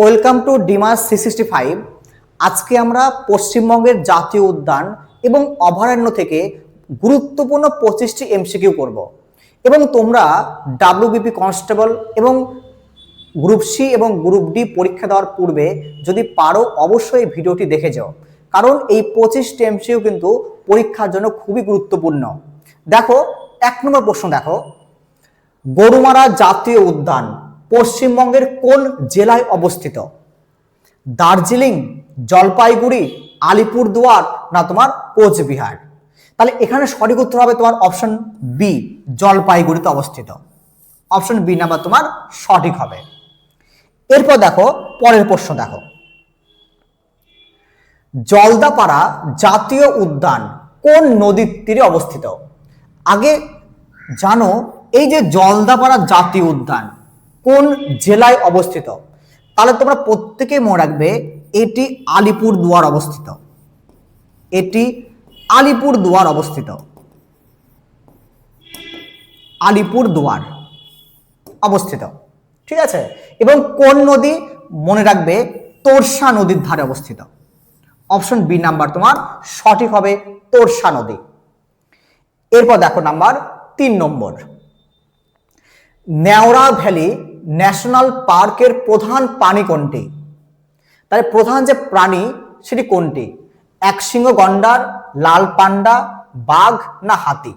Welcome to ডিমাস C sixty five. আজকে আমরা পশ্চিমবঙ্গের জাতীয় উদ্যান এবং অভয়ারণ্য থেকে গুরুত্বপূর্ণ পঁচিশটি এমসিকিউ করব। এবং তোমরা ডাব্লিউবিপি কনস্টেবল এবং গ্রুপ সি এবং গ্রুপ ডি পরীক্ষা দেওয়ার পূর্বে যদি পারো অবশ্যই ভিডিওটি দেখে যাও। কারণ এই পঁচিশটি এমসিকিউ কিন্তু পরীক্ষার জন্য খুবই গুরুত্বপূর্ণ। দেখো, এক নম্বর প্রশ্ন দেখো। গরুমারা জাতীয় উদ্যান। পশ্চিমবঙ্গের কোন জেলায় অবস্থিত। দার্জিলিং, জলপাইগুড়ি, আলিপুরদুয়ার, না তোমার কোচবিহার। তাহলে এখানে সঠিক উত্তর হবে তোমার অপশন বি জলপাইগুড়িতে অবস্থিত। অপশন বি নাম্বার তোমার সঠিক হবে। এরপর দেখো, পরের প্রশ্ন দেখো। জলদাপাড়া জাতীয় উদ্যান কোন নদীর তীরে অবস্থিত? আগে জানো, এই যে জলদাপাড়া জাতীয় উদ্যান কোন জেলায় অবস্থিত? তাহলে তোমরা প্রত্যেকে মনে রাখবে, এটি আলিপুর দুয়ার অবস্থিত। এটি আলিপুর দুয়ার অবস্থিত। আলিপুর দুয়ার অবস্থিত। ঠিক আছে? এবং কোন নদী? মনে রাখবে, তোরসা নদীর ধারে অবস্থিত। অপশন বি নাম্বার তোমার সঠিক হবে তোরসা নদী। এরপর দেখো নাম্বার তিন নম্বর। নেওড়া ভ্যালি ন্যাশনাল পার্কের প্রধান প্রাণী কোনটি? তাহলে প্রধান যে প্রাণী, সেটি কোনটি? একশৃঙ্গ গন্ডার, লাল পান্ডা, বাঘ না হাতি?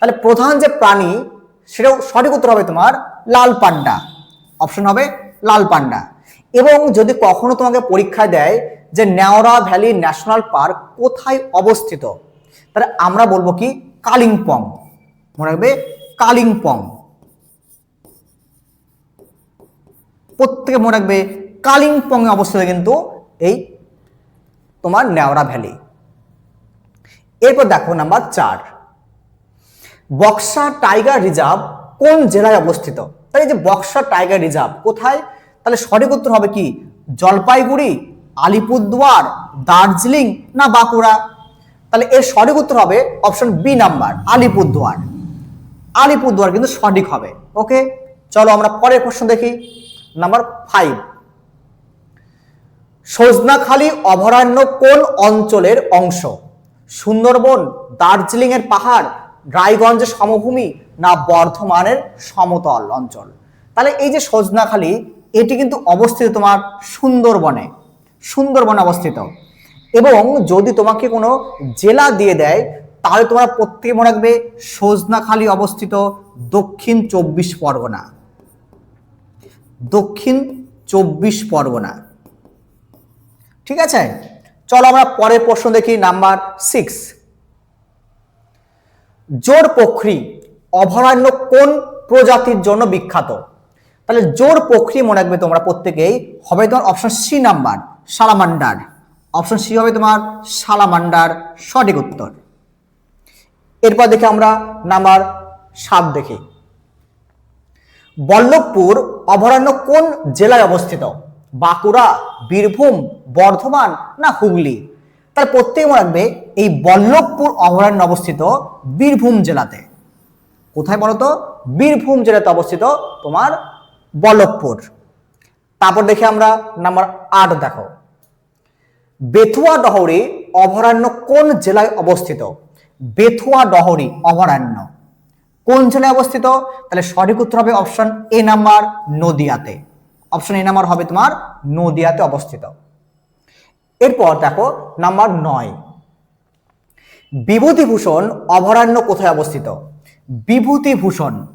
তাহলে প্রধান যে প্রাণী, সেটাও সঠিক উত্তর হবে তোমার লাল পান্ডা। অপশন হবে লাল পান্ডা। এবং যদি কখনো তোমাকে পরীক্ষা দেয় যে নেওড়া ভ্যালি ন্যাশনাল পার্ক কোথায় অবস্থিত, তাহলে আমরা বলব কি, কালিম্পং। মনে রাখবে, কালিম্পং। প্রত্যেকে মনে রাখবে কালিম্পংয়ে অবস্থিত কিন্তু এই তোমার নেওড়া ভ্যালি। এরপর দেখো নাম্বার চার। বক্সা টাইগার রিজার্ভ কোন জেলায় অবস্থিত? তাহলে যে বক্সা টাইগার রিজার্ভ কোথায়? তাহলে সঠিক উত্তর হবে কি? জলপাইগুড়ি, আলিপুরদুয়ার, দার্জিলিং না বাঁকুড়া? তাহলে এর সঠিক উত্তর হবে option B number, Alipurduar. Alipurduar কিন্তু সঠিক হবে। ওকে, চলো আমরা পরের প্রশ্ন দেখি। নাম্বার ফাইভ সজনাখালী অভয়ারণ্য কোন অঞ্চলের অংশ? সুন্দরবন দার্জিলিং এর পাহাড়, রায়গঞ্জের সমভূমি না বর্ধমানের সমতল অঞ্চল? তাহলে এই যে সজনাখালী এটি কিন্তু অবস্থিত তোমার সুন্দরবনে। সুন্দরবনে অবস্থিত। এবং যদি তোমাকে কোনো জেলা দিয়ে দেয়, তাহলে তোমরা প্রত্যেকে মনে রাখবে সজনাখালী অবস্থিত দক্ষিণ চব্বিশ পরগনা। দক্ষিণ চব্বিশ পরগনা। ঠিক আছে? চলো আমরা পরের প্রশ্ন দেখি, নাম্বার সিক্স জোর পক্ষী অভয়ারণ্য কোন প্রজাতির জন্য বিখ্যাত? তাহলে জোর পক্ষী মনে রাখবে তোমরা প্রত্যেকেই, হবে তোমার option C number, salamander. Option C হবে তোমার সালামান্ডার, সঠিক উত্তর। এরপর দেখে আমরা নাম্বার সাত দেখি। বল্লভপুর অভয়ারণ্য কোন জেলায় অবস্থিত? বাঁকুড়া, বীরভূম, বর্ধমান না হুগলি? তাহলে প্রত্যেকে মনে রাখবে এই বল্লভপুর অভয়ারণ্য অবস্থিত বীরভূম জেলাতে। কোথায় বলতো? বীরভূম জেলাতে অবস্থিত তোমার বল্লভপুর। তারপর দেখে আমরা নাম্বার আট দেখো। বেথুয়া ডহরি অভয়ারণ্য কোন জেলায় অবস্থিত? বেথুয়া ডহরি অভয়ারণ্য। কোন জেলায় অবস্থিত? তাহলে সঠিক উত্তর হবে অপশন এ নাম্বার নদিয়াতে। অপশন এ নাম্বার হবে তোমার নদিয়াতে অবস্থিত। এরপর দেখো নাম্বার নয়। বিভূতিভূষণ অভয়ারণ্য কোথায় অবস্থিত? বিভূতিভূষণ।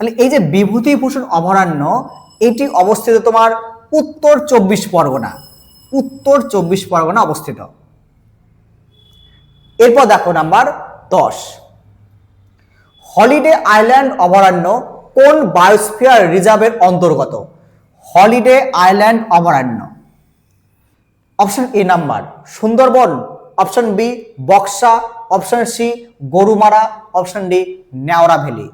তাহলে এই যে বিভূতিভূষণ অভয়ারণ্য, এটি অবস্থিত তোমার উত্তর চব্বিশ পরগনা। উত্তর চব্বিশ পরগনা অবস্থিত। এরপর দেখো নাম্বার দশ। হলিডে আইল্যান্ড অভয়ারণ্য কোন বায়োস্ফিয়ার রিজার্ভের অন্তর্গত? হলিডে আইল্যান্ড অভয়ারণ্য। Option A number, Sundarban. Option B, Buxa. Option C, Gorumara. Option D Neora valley.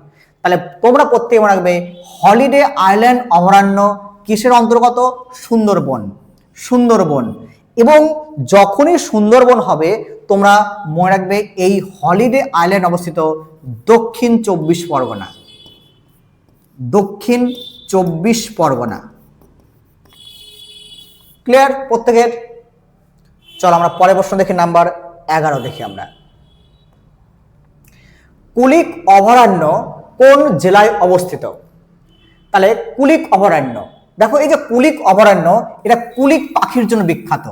তাহলে তোমরা প্রত্যেকে মনে রাখবে, হলিডে আইল্যান্ড অভয়ারণ্য কিসের অন্তর্গত? সুন্দরবন। সুন্দরবন। এবং যখনই সুন্দরবন হবে, তোমরা মনে রাখবে এই হলিডে আইল্যান্ড অবস্থিত দক্ষিণ চব্বিশ পরগনা। দক্ষিণ চব্বিশ পরগনা। ক্লিয়ার প্রত্যেকের? চলো আমরা পরের প্রশ্ন দেখি, নাম্বার এগারো দেখি আমরা। কুলিক অভয়ারণ্য কোন জেলায় অবস্থিত? তাহলে কুলিক অভয়ারণ্য দেখো এই যে কুলিক অভয়ারণ্য, এটা কুলিক পাখির জন্য বিখ্যাত।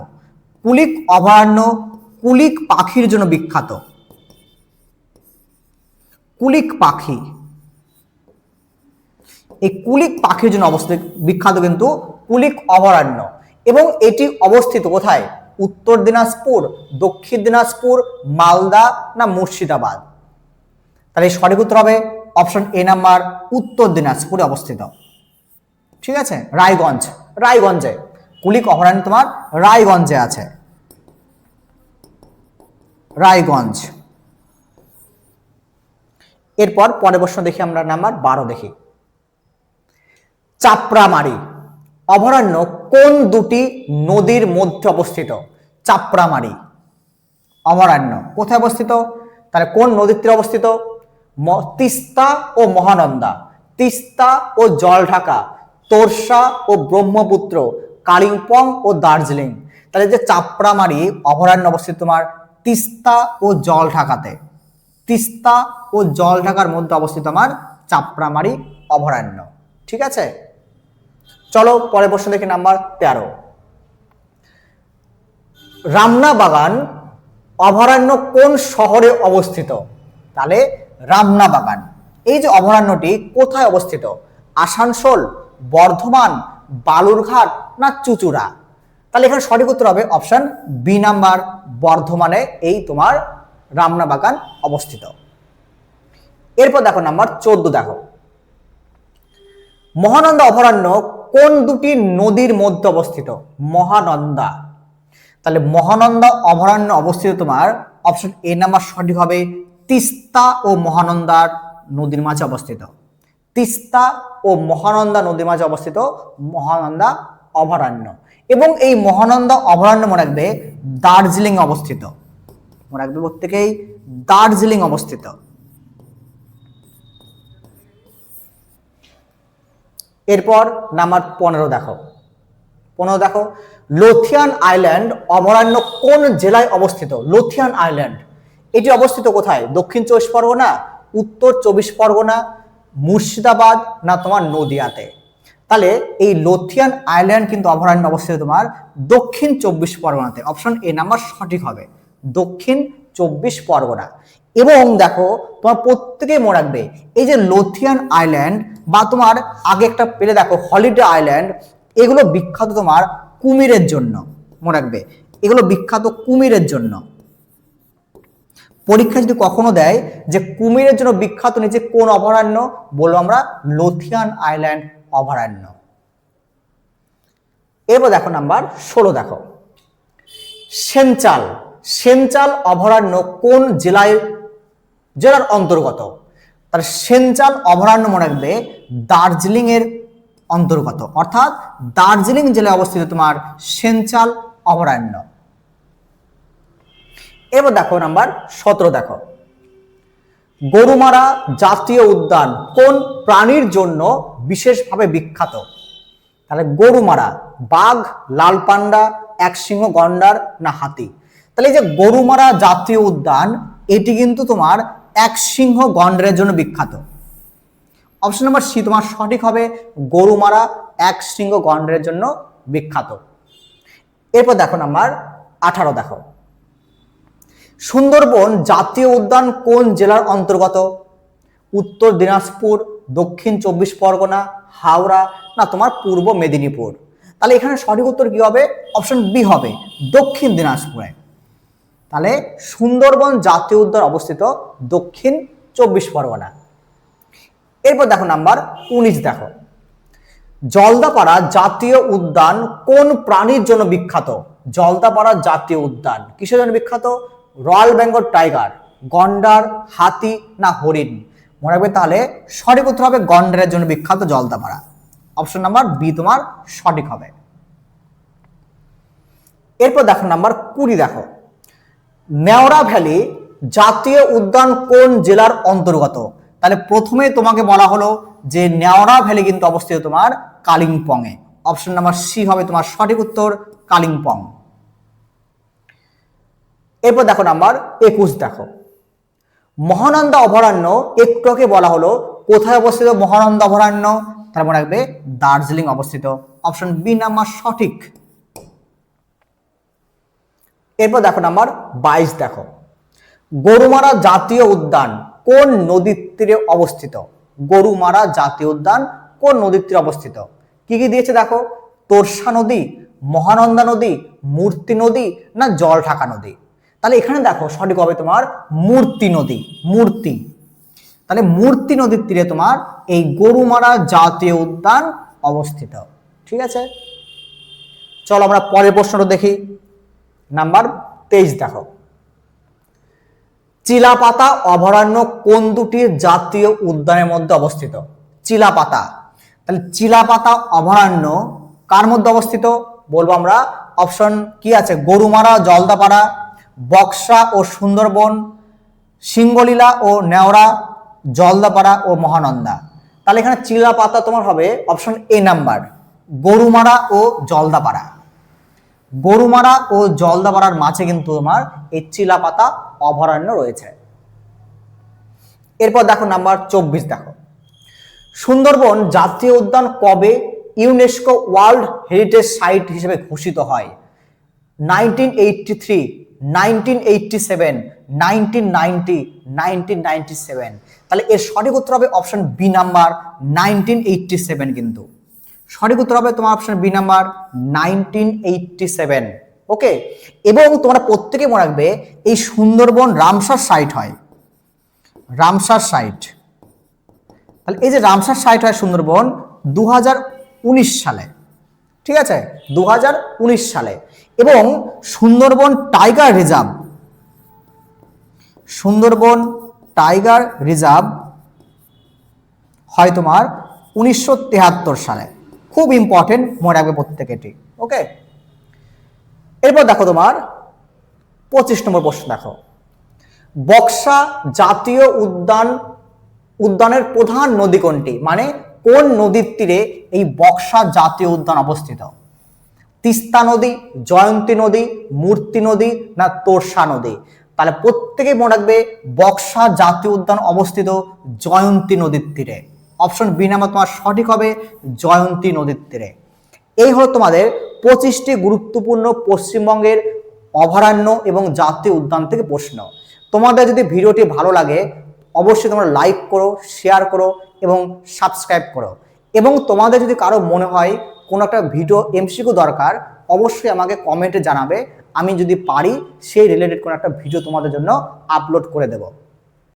কুলিক অভয়ারণ্য কুলিক পাখির জন্য বিখ্যাত। কুলিক পাখি। এই কুলিক পাখির জন্য অবস্থিত, বিখ্যাত কিন্তু কুলিক অভয়ারণ্য। এবং এটি অবস্থিত কোথায়? উত্তর দিনাজপুর, দক্ষিণ দিনাজপুর, মালদা না মুর্শিদাবাদ? তাহলে সঠিক উত্তর হবে অপশন এ নাম্বার, উত্তর দিনাজপুরে অবস্থিত। ঠিক আছে? রায়গঞ্জ। রায়গঞ্জে। কুলিক অভয়ারণ্য তোমার রায়গঞ্জে আছে। রায়গঞ্জ। এরপর পরের প্রশ্ন দেখি আমরা, নাম্বার বারো দেখি। চাপড়ামারি, অভয়ারণ্য কোন দুটি নদীর মধ্যে অবস্থিত? চাপড়ামারি, অভয়ারণ্য কোথায় অবস্থিত? তাহলে কোন নদীর তীরে অবস্থিত তিস্তা ও মহানন্দা। তিস্তা ও জলঢাকা তোরসা ও ব্রহ্মপুত্র, কালিম্পং ও দার্জিলিং। তাহলে যে চাপড়ামারি, অভয়ারণ্য অবস্থিত তোমার তিস্তা ও জলঢাকাতে। তিস্তা ও জল ঢাকার মধ্যে অবস্থিত আমার চাপড়ামারি অভয়ারণ্য। ঠিক আছে? চলো পরের প্রশ্ন দেখি, নাম্বার তেরো। রামনা বাগান অভয়ারণ্য কোন শহরে অবস্থিত? তাহলে রামনা বাগান এই যে অভয়ারণ্যটি কোথায় অবস্থিত? আসানসোল বর্ধমান, বালুরঘাট না চুচুড়া? তাহলে এখানে সঠিক উত্তর হবে অপশন বি নাম্বার বর্ধমানে এই তোমার রামনা বাগান অবস্থিত। এরপর দেখো নাম্বার চোদ্দ দেখো। মহানন্দা অভয়ারণ্য কোন দুটি নদীর মধ্যে অবস্থিত? মহানন্দা। তাহলে মহানন্দা অভয়ারণ্য অবস্থিত তোমার অপশন এ নাম্বার সঠিক হবে তিস্তা ও মহানন্দার নদীর মাঝে অবস্থিত। তিস্তা ও মহানন্দা নদীর মাঝে অবস্থিত মহানন্দা অভয়ারণ্য। এবং এই মহানন্দা অভয়ারণ্য মনে রাখবে দার্জিলিং অবস্থিত। মনে রাখবে প্রত্যেকেই দার্জিলিং অবস্থিত। এরপর নাম্বার পনেরো দেখো। পনেরো দেখো, লোথিয়ান আইল্যান্ড অভয়ারণ্য কোন জেলায় অবস্থিত? Lothian island. এটি অবস্থিত কোথায়? দক্ষিণ চব্বিশ পরগনা, উত্তর চব্বিশ পরগনা মুর্শিদাবাদ না তোমার নদিয়াতে? তাহলে এই লোথিয়ান আইল্যান্ড কিন্তু অভয়ারণ্য অবস্থিত তোমার দক্ষিণ চব্বিশ পরগনাতে। অপশন এ নাম্বার সঠিক হবে। দক্ষিণ চব্বিশ পরগনা। এবং দেখো, তোমার প্রত্যেকেই মনে রাখবে, এই যে লোথিয়ান আইল্যান্ড বা তোমার আগে একটা পেলে দেখো, হলিডে আইল্যান্ড, এগুলো বিখ্যাত তোমার কুমিরের জন্য। মনে রাখবে, এগুলো বিখ্যাত কুমিরের জন্য। পরীক্ষা যদি কখনো দেয় যে কুমিরের জন্য বিখ্যাত নিচে কোন অভয়ারণ্য, বলব আমরা লোথিয়ান আইল্যান্ড অভয়ারণ্য। এরপর দেখো নাম্বার ষোলো দেখো। সেনচাল সেনচাল অভয়ারণ্য কোন জেলায়, জেলার অন্তর্গত? তার সেনচাল অভয়ারণ্য মনে রাখবে দার্জিলিং এর অন্তর্গত। অর্থাৎ দার্জিলিং জেলায় অবস্থিত তোমার সেনচাল অভয়ারণ্য। এবার দেখো নাম্বার সতেরো দেখো। গরুমারা জাতীয় উদ্যান কোন প্রাণীর জন্য বিশেষভাবে বিখ্যাত? তাহলে গরুমারা, বাঘ, লাল পান্ডা, একসিংহ গন্ডার না হাতি? তাহলে এই যে গরুমারা জাতীয় উদ্যান, এটি কিন্তু তোমার এক সিংহ গন্ডারের জন্য বিখ্যাত। অপশন নাম্বার সি তোমার সঠিক হবে, গরুমারা এক সিংহ গন্ডারের জন্য বিখ্যাত। এরপর দেখো নাম্বার আঠারো দেখো। সুন্দরবন জাতীয় উদ্যান কোন জেলার অন্তর্গত? উত্তর দিনাজপুর, দক্ষিণ চব্বিশ পরগনা, হাওড়া, না তোমার পূর্ব মেদিনীপুর? তাহলে এখানে সঠিক উত্তর কি হবে? অপশন বি হবে, দক্ষিণ দিনাজপুরে। তাহলে সুন্দরবন জাতীয় উদ্যান অবস্থিত দক্ষিণ চব্বিশ পরগনা। এরপর দেখো নাম্বার উনিশ দেখো। জলদাপাড়া জাতীয় উদ্যান কোন প্রাণীর জন্য বিখ্যাত? জলদাপাড়া জাতীয় উদ্যান। কিসের জন্য বিখ্যাত? রয়্যাল বেঙ্গল টাইগার, গন্ডার, হাতি না হরিণ? মনে রাখবে তাহলে সঠিক উত্তর হবে গন্ডারের জন্য বিখ্যাত জলদাপাড়া। অপশন নাম্বার বি তোমার সঠিক হবে। এরপর দেখো নাম্বার কুড়ি দেখো। নেওড়া ভ্যালি জাতীয় উদ্যান কোন জেলার অন্তর্গত? তাহলে প্রথমে তোমাকে বলা হলো যে নেওড়া ভ্যালি কিন্তু অবস্থিত তোমার কালিম্পংয়ে। অপশন নাম্বার সি হবে তোমার সঠিক উত্তর কালিম্পং। এরপর দেখো নাম্বার একুশ দেখো। মহানন্দা অভয়ারণ্য একটুকে বলা হলো, কোথায় অবস্থিত মহানন্দা অভয়ারণ্য? তার মনে রাখবে দার্জিলিং অবস্থিত। অপশন বি নাম্বার সঠিক। এরপর দেখো নাম্বার বাইশ দেখো। গরুমারা জাতীয় উদ্যান কোন নদীর তীরে অবস্থিত? গরুমারা জাতীয় উদ্যান কোন নদীর তীরে অবস্থিত? কি কি দিয়েছে দেখো? তোরসা নদী, মহানন্দা নদী, মূর্তি নদী না জলঢাকা নদী? তাহলে এখানে দেখো সঠিক হবে তোমার মূর্তি নদী, মূর্তি। তাহলে মূর্তি নদীর তীরে তোমার এই গরুমারা জাতীয় উদ্যান অবস্থিত। ঠিক আছে? চলো আমরা পরের প্রশ্নটা দেখি। নাম্বার তেইশ দেখো। চিলাপাতা অভয়ারণ্য কোন দুটি জাতীয় উদ্যানের মধ্যে অবস্থিত? চিলাপাতা। তাহলে চিলাপাতা অভয়ারণ্য কার মধ্যে অবস্থিত? বলব আমরা, অপশন কি আছে? গরুমারা, জলদাপাড়া বক্সা ও সুন্দরবন সিঙ্গলীলা ও নেওড়া, জলদাপাড়া ও মহানন্দা। তাহলে এখানে চিলাপাতা তোমার হবে অপশন এ নাম্বার গরুমারা ও জলদাপাড়া। গরুমারা ও জলদাপাড়ার মাঝে কিন্তু তোমার এই চিলাপাতা অভয়ারণ্য রয়েছে। এরপর দেখো নাম্বার চব্বিশ দেখো। সুন্দরবন জাতীয় উদ্যান কবে ইউনেস্কো ওয়ার্ল্ড হেরিটেজ সাইট হিসেবে ঘোষিত হয়? Nineteen eighty three nineteen eighty seven nineteen ninety nineteen ninety seven তাহলে এর সঠিক উত্তর হবে option B number nineteen eighty seven কিন্তু। সঠিক উত্তর হবে তোমার option B number nineteen eighty seven okay এবং তোমরা প্রত্যেকে মনে রাখবে, এই সুন্দরবন রামসার সাইট হয়। রামসার সাইট তাহলে এই যে রামসার সাইট হয় সুন্দরবন দু হাজার উনিশ সালে। ঠিক আছে? দু হাজার উনিশ সালে। এবং Sundarban tiger reserve. Sundarban tiger reserve হয় তোমার উনিশশো সালে। খুব ইম্পর্টেন্ট মনে রাখবে প্রত্যেকেটি ওকে এরপর দেখো তোমার পঁচিশ নম্বর প্রশ্ন দেখো। বক্সা জাতীয় উদ্যান, উদ্যানের প্রধান নদী কোনটি? মানে কোন নদীর তীরে এই বক্সা জাতীয় উদ্যান অবস্থিত? তিস্তা নদী, জয়ন্তী নদী, মূর্তি নদী না তোরসা নদী? তাহলে প্রত্যেকে মনে রাখবে বক্সা জাতীয় উদ্যান অবস্থিত জয়ন্তী নদীর তীরে। অপশন বি নাম্বার তোমার সঠিক হবে জয়ন্তী নদীর তীরে। এই হলো তোমাদের পঁচিশটি গুরুত্বপূর্ণ পশ্চিমবঙ্গের অভয়ারণ্য এবং জাতীয় উদ্যান থেকে প্রশ্ন। তোমাদের যদি ভিডিওটি ভালো লাগে, অবশ্যই তোমরা লাইক করো শেয়ার করো এবং সাবস্ক্রাইব করো। এবং তোমাদের যদি কারও মনে হয় কোনো একটা ভিডিও এমসিকিউ দরকার, অবশ্যই আমাকে কমেন্টে জানাবে। আমি যদি পারি, সেই রিলেটেড কোনো একটা ভিডিও তোমাদের জন্য আপলোড করে দেবো।